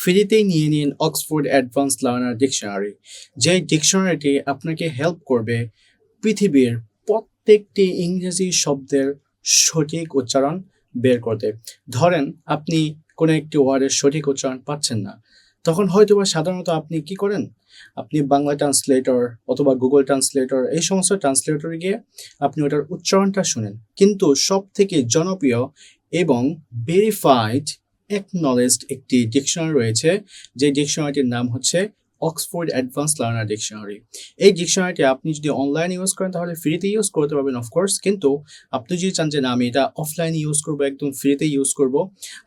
ফ্রিতেই নিয়ে নিন Oxford advance learner dictionary যে ডিকশনারিটি আপনাকে হেল্প করবে পৃথিবীর প্রত্যেকটি ইংরেজি শব্দের সঠিক উচ্চারণ বের করতে। ধরেন, আপনি কোনো একটি ওয়ার্ডের সঠিক উচ্চারণ পাচ্ছেন না, তখন হয়তো বা সাধারণত আপনি কি করেন? আপনি বাংলা ট্রান্সলেটর অথবা গুগল ট্রান্সলেটর, এই সমস্ত ট্রান্সলেটরে গিয়ে আপনি ওটার উচ্চারণটা শুনেন। কিন্তু সব থেকে জনপ্রিয় এবং ভেরিফাইড একনলেজড একটি ডিকশনারি রয়েছে যে ডিকশনারিটির নাম হচ্ছে অক্সফোর্ড অ্যাডভান্স লার্নার ডিকশনারি এই ডিকশনারিটি আপনি যদি অনলাইনে ইউজ করেন, তাহলে ফ্রিতে ইউজ করতে পারবেন অফকোর্স কিন্তু আপনি যদি চান যে, না, আমি এটা অফলাইনে ইউজ করব, একদম ফ্রিতে ইউজ করব,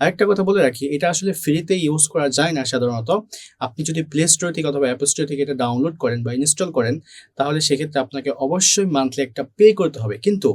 আরেকটা কথা বলে রাখি, এটা আসলে ফ্রিতে ইউজ করা যায় না সাধারণত। আপনি যদি প্লে স্টোর থেকে অথবা অ্যাপ স্টোর থেকে এটা ডাউনলোড করেন বা ইনস্টল করেন, তাহলে সেক্ষেত্রে আপনাকে অবশ্যই মান্থলি একটা পে করতে হবে। কিন্তু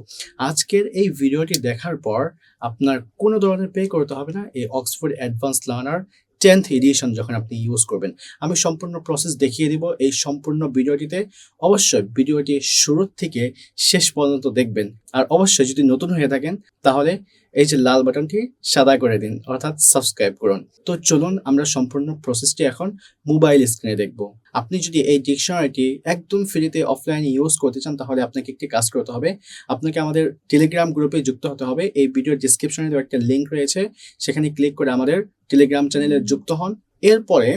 আজকের এই ভিডিওটি দেখার পর আপনার কোনো ধরনের পে করতে হবে না। এই Oxford advance learner tenth edition যখন আপনি ইউজ করবেন, আমি সম্পূর্ণ প্রসেস দেখিয়ে দিব এই সম্পূর্ণ ভিডিওটিতে। অবশ্যই ভিডিওটি শুরু থেকে শেষ পর্যন্ত দেখবেন। আর অবশ্যই যদি নতুন হয়ে থাকেন, তাহলে এই যে লাল বাটনটি সাদা করে দিন, অর্থাৎ সাবস্ক্রাইব করুন। তো চলুন আমরা সম্পূর্ণ প্রসেসটি এখন মোবাইল স্ক্রিনে দেখব। আপনি যদি এই ডিকশনারিটি একদম ফ্রিতে অফলাইনে ইউজ করতে চান, তাহলে আপনাকে একটি কাজ করতে হবে। আপনাকে আমাদের টেলিগ্রাম গ্রুপে যুক্ত হতে হবে। এই ভিডিওর ডিসক্রিপশনে একটা লিঙ্ক রয়েছে। সেখানে ক্লিক করে আমাদের টেলিগ্রাম চ্যানেলে যুক্ত হন। এরপরে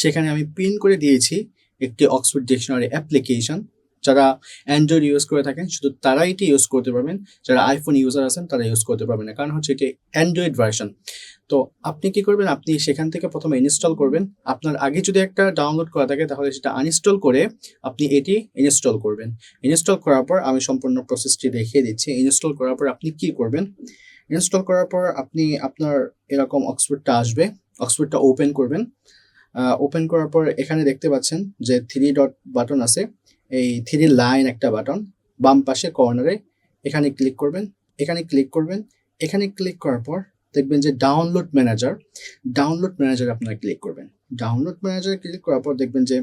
সেখানে আমি পিন করে দিয়েছি একটি অক্সফোর্ড ডিকশনারি অ্যাপ্লিকেশন যারা অ্যান্ড্রয়েড ইউজ করে থাকেন, শুধু তারাই এটি ইউজ করতে পারবেন। যারা আইফোন ইউজার আছেন, তারা ইউজ করতে পারবেন না। কারণ হচ্ছে এটি অ্যান্ড্রয়েড ভার্সন তো আপনি কি করবেন? আপনি সেখান থেকে প্রথমে ইনস্টল করবেন। আপনার আগে যদি একটা ডাউনলোড করা থাকে, তাহলে সেটা আনইনস্টল করে আপনি এটি ইনস্টল করবেন। ইনস্টল করার পর আমি সম্পূর্ণ প্রসেসটি দেখিয়ে দিচ্ছি। ইনস্টল করার পর আপনি কি করবেন? ইনস্টল করার পর আপনি আপনার এরকম অক্সফোর্ডটা আসবে, অক্সফোর্ডটা ওপেন করবেন। ওপেন করার পর এখানে দেখতে পাচ্ছেন যে থ্রি ডট বাটন আছে, এই থ্রি লাইন একটা বাটন বাম পাশে কর্নারে এখানে ক্লিক করবেন, এখানে ক্লিক করবেন, এখানে ক্লিক করার পর দেখবেন যে ডাউনলোড ম্যানেজার ডাউনলোড ম্যানেজার আপনারা ক্লিক করবেন। ডাউনলোড ম্যানেজার ক্লিক করার পর দেখবেন যে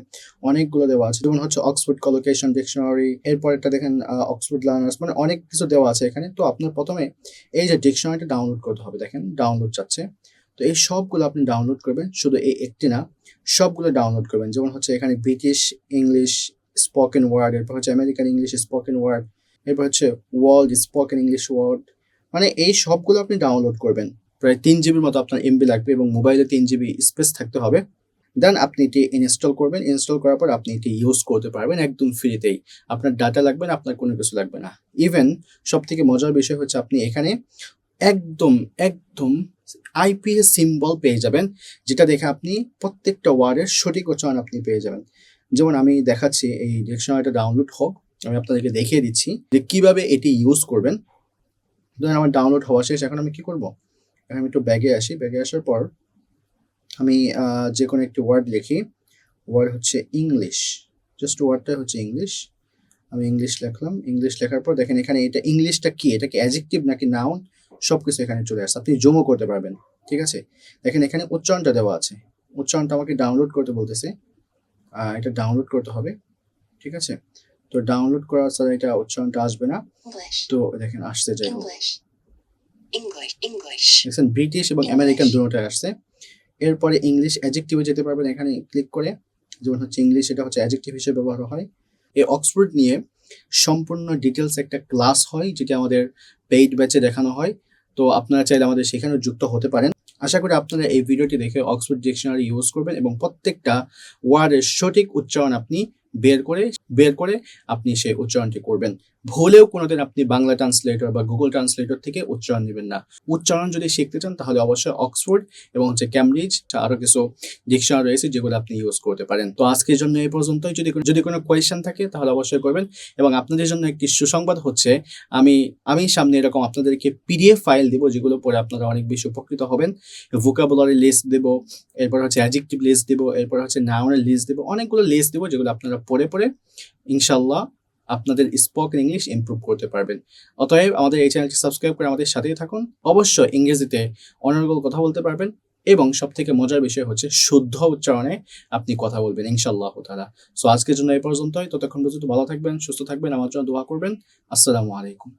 অনেকগুলো দেওয়া আছে। যেমন হচ্ছে অক্সফোর্ড কলোকেশন ডিকশনারি এরপর একটা দেখেন অক্সফোর্ড লার্নার্স মানে অনেক কিছু দেওয়া আছে এখানে। তো আপনার প্রথমে এই যে ডিকশনারিটা ডাউনলোড করতে হবে, দেখেন ডাউনলোড যাচ্ছে। তো এই সবগুলো আপনি ডাউনলোড করবেন, শুধু এই একটি না, সবগুলো ডাউনলোড করবেন। যেমন হচ্ছে এখানে ব্রিটিশ ইংলিশ স্পোকেন ওয়ার্ড এরপর হচ্ছে আমেরিকান ইংলিশ স্পোকেন ওয়ার্ড এরপর হচ্ছে ওয়ার্ল্ড স্পোকেন ইংলিশ ওয়ার্ড মানে এই সবগুলো আপনি ডাউনলোড করবেন। প্রায় তিন জিবির মতো আপনার এমবি লাগবে এবং মোবাইলে তিন জিবি স্পেস থাকতে হবে। দেন আপনি এটি ইনস্টল করবেন। ইনস্টল করার পর আপনি এটি ইউজ করতে পারবেন একদম ফ্রিতেই আপনার ডাটা লাগবে না, আপনার কোনো কিছু লাগবে না। ইভেন সব থেকে মজার বিষয় হচ্ছে আপনি এখানে একদম একদম আইপিএস সিম্বল পেয়ে যাবেন, যেটা দেখে আপনি প্রত্যেকটা ওয়ার্ডের সঠিক উচ্চারণ আপনি পেয়ে যাবেন। যেমন আমি দেখাচ্ছি, এই ডিকশনারিটা ডাউনলোড হোক, আমি আপনাদেরকে দেখিয়ে দিচ্ছি যে কীভাবে এটি ইউজ করবেন। ধরেন আমার ডাউনলোড হওয়া শেষ, এখন আমি কি করব? এখন আমি একটু ব্যাগে আসি। ব্যাগে আসার পর আমি যে কোনো একটি ওয়ার্ড লিখি। ওয়ার্ড হচ্ছে ইংলিশ জাস্ট ওয়ার্ডটা হচ্ছে ইংলিশ আমি ইংলিশ লিখলাম। ইংলিশ লেখার পর দেখেন এখানে এটা ইংলিশটা কি? এটা কি অ্যাজেক্টিভ নাকি নাউন সব কিছু এখানে চলে আসছে আপনি জমও করতে পারবেন। ঠিক আছে? দেখেন এখানে উচ্চারণটা দেওয়া আছে। উচ্চারণটা আমাকে ডাউনলোড করতে বলতেছে। এটা ডাউনলোড করতে হবে। ঠিক আছে? তো ডাউনলোড করার ছাড়া এটা উচ্চারণটা আসবে না। তো দেখেন আসতে যাই English, দেখছেন ব্রিটিশ এবং. আমেরিকান দুটোটাই আসছে। এরপরে ইংলিশ অ্যাজেক্টিভে যেতে পারবেন এখানে ক্লিক করে। যেমন হচ্ছে ইংলিশ এটা হচ্ছে অ্যাজেক্টিভ হিসেবে ব্যবহার হয়। এই অক্সফোর্ড নিয়ে সম্পূর্ণ ডিটেলস একটা ক্লাস হয় যেটা আমাদের পেইড ব্যাচে দেখানো হয়। তো আপনারা চাইলে আমাদের সেখানেও যুক্ত হতে পারেন। আশা করি আপনারা এই ভিডিওটি দেখে অক্সফোর্ড ডিকশনারি ইউজ করবেন এবং প্রত্যেকটা ওয়ার্ডের সঠিক উচ্চারণ আপনি বের করে বের করে আপনি সেই উচ্চারণটি করবেন। ভুলেও কোনোদিন আপনি বাংলা ট্রান্সলেটর বা গুগল ট্রান্সলেটর থেকে উচ্চারণ নেবেন না। উচ্চারণ যদি শিখতে চান, তাহলে অবশ্যই অক্সফোর্ড এবং হচ্ছে ক্যামব্রিজ আরও কিছু ডিকশনারি রয়েছে যেগুলো আপনি ইউজ করতে পারেন। তো আজকের জন্য এই পর্যন্তই। যদি যদি কোনো কোয়েশ্চেন থাকে, তাহলে অবশ্যই করবেন। এবং আপনাদের জন্য একটি সুসংবাদ হচ্ছে, আমি আমি সামনে এরকম আপনাদেরকে পিডিএফ ফাইল দেবো, যেগুলো পরে আপনারা অনেক বেশি উপকৃত হবেন। ভোকাবুলারি লিস্ট দেবো, এরপর হচ্ছে অ্যাজেক্টিভ লিস্ট দেবো, এরপর হচ্ছে নাউনের লিস্ট দেবো, অনেকগুলো লিস্ট দেবো, যেগুলো আপনারা পড়ে পড়ে ইনশাল্লাহ আপনাদের স্পোকেন ইংলিশ ইম্প্রুভ করতে পারবেন। অতএব আমাদের এই চ্যানেলটি সাবস্ক্রাইব করে আমাদের সাথেই থাকুন। অবশ্যই ইংরেজিতে অনর্গল কথা বলতে পারবেন এবং সব থেকে মজার বিষয় হচ্ছে শুদ্ধ উচ্চারণে আপনি কথা বলবেন ইনশাল্লাহ তালা সো আজকের জন্য এই পর্যন্তই। ততক্ষণ পর্যন্ত ভালো থাকবেন, সুস্থ থাকবেন, আমার জন্য দোয়া করবেন। আসসালামু আলাইকুম।